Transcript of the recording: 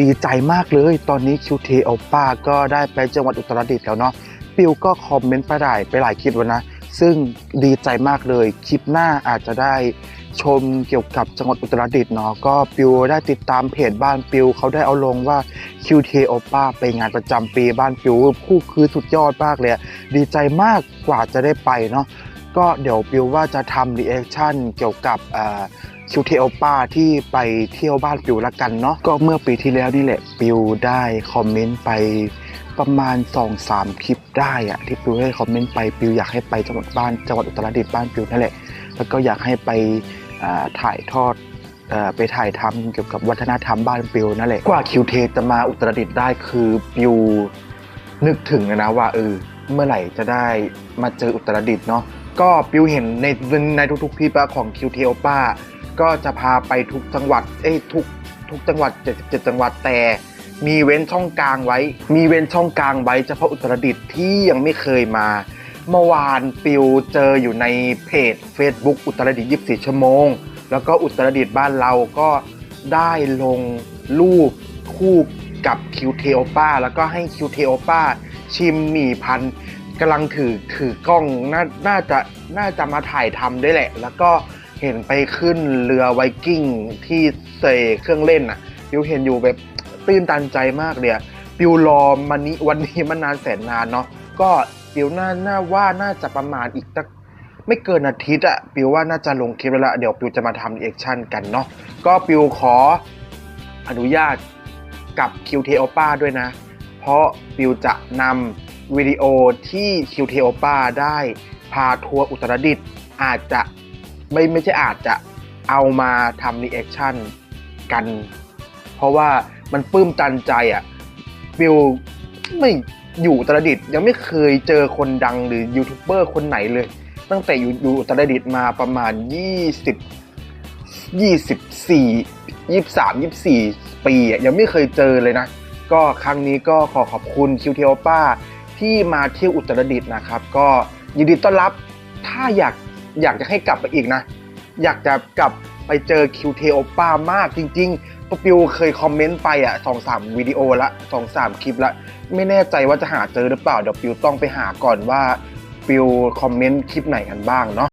ดีใจมากเลย ตอนนี้คิวเทโอป้าก็ได้ไปจังหวัดอุตรดิตถ์แล้วเนาะปิวก็คอมเมนต์ไปหลายไปหลายคลิปแล้วนะ ซึ่งดีใจมากเลย คลิปหน้าอาจจะได้ชมเกี่ยวกับจังหวัดอุตรดิตถ์เนาะก็ปิวได้ติดตามเพจบ้านปิวเขาได้เอาลงว่า QT o p a ไปงานประจำปีบ้านปิวคู่คือสุดยอดมากเลย ดีใจมากกว่าจะได้ไปเนาะก็เดี๋ยวปิวว่าจะทำรีแอคชั่นเกี่ยวกับ คิวเทโอป้าที่ไปเที่ยวบ้านปิวละกันเนาะก็เมื่อปีที่แล้วนี่แหละปิวได้คอมเมนต์ไปประมาณ2อสามคลิปได้อะที่ปิวให้คอมเมนต์ไปปิวอยากให้ไปจังหวัดบ้านจังหวัดอุตรดิตถ์บ้านปิวนั่นแหละ แล้วก็อยากให้ไปถ่ายทอดอไปถ่ายทำเกี่ยวกับวัฒนธรรมบ้านปิวนั่นแหละกว่าคิวเทจะมาอุตรดิตถ์ได้คือปิวนึกถึงนะว่าเออเมื่อไหร่จะได้มาเจออุตรดิตถ์เนาะก็ปิวเห็นในในทุกๆคลิปอะของคิวเทโอป้า ก็จะพาไปทุกจังหวัดเอ้ยทุกทุกจังหวัด 77 จังหวัดแต่มีเว้นช่องกลางไว้ มีเว้นช่องกลางไว้เฉพาะอุตรดิตถ์ที่ยังไม่เคยมา เมื่อวานปิวเจออยู่ในเพจ Facebook อุตรดิตถ์24 ชั่วโมง แล้วก็อุตรดิตถ์บ้านเราก็ได้ลงรูปคู่กับคิวเทโอป้าแล้วก็ให้คิวเทโอป้าชิมหมี่พันธ์กำลังถือถือกล้องนาน่าจะน่าจะมาถ่ายทำด้วยแหละ แล้วก็ เห็นไปขึ้นเรือไวกิ้งที่เซเครื่องเล่นอะปิวเห็นอยู่แบบตื้นตันใจมากเลยอะปิวรอมันนี้วันนี้มันนานแสนนานเนาะก็ปิวน่าน่าว่าน่าจะประมาณอีกสักไม่เกินอาทิตย์อะปิวว่าน่าจะลงคลิปแล้วละเดี๋ยวปิวจะมาทำรีแอคชั่นกันเนาะก็ปิวขออนุญาตกับ QT o p a ด้วยนะ เพราะปิวจะนำวิดีโอที่ QT o p a ได้พาทัวร์อุตรดิตถ์อาจจะ ไม่ไม่ใช่อาจจะเอามาทำรีแอคชั่นกัน เพราะว่ามันปลื้มตันใจอะปิวไม่อยู่อุตรดิตถ์ยังไม่เคยเจอคนดังหรือยูทูบเบอร์คนไหนเลย ตั้งแต่อยู่อยู่อุตรดิตถ์มาประมาณ 20 24 23 24 ปีอะยังไม่เคยเจอเลยนะ ก็ครั้งนี้ก็ขอขอบคุณคิวเทโอป้าที่มาเที่ยวอุตรดิตถ์นะครับ ก็ยินดีต้อนรับถ้าอยาก อยากจะให้กลับไปอีกนะ อยากจะกลับไปเจอคิวเทโอป้ามากจริงๆปปิวเคยคอมเมนต์ไปอะสองสามวิดีโอละสองสามคลิปละ ไม่แน่ใจว่าจะหาเจอหรือเปล่า เดี๋ยวปิวต้องไปหาก่อนว่าปิวคอมเมนต์คลิปไหนกันบ้างเนาะ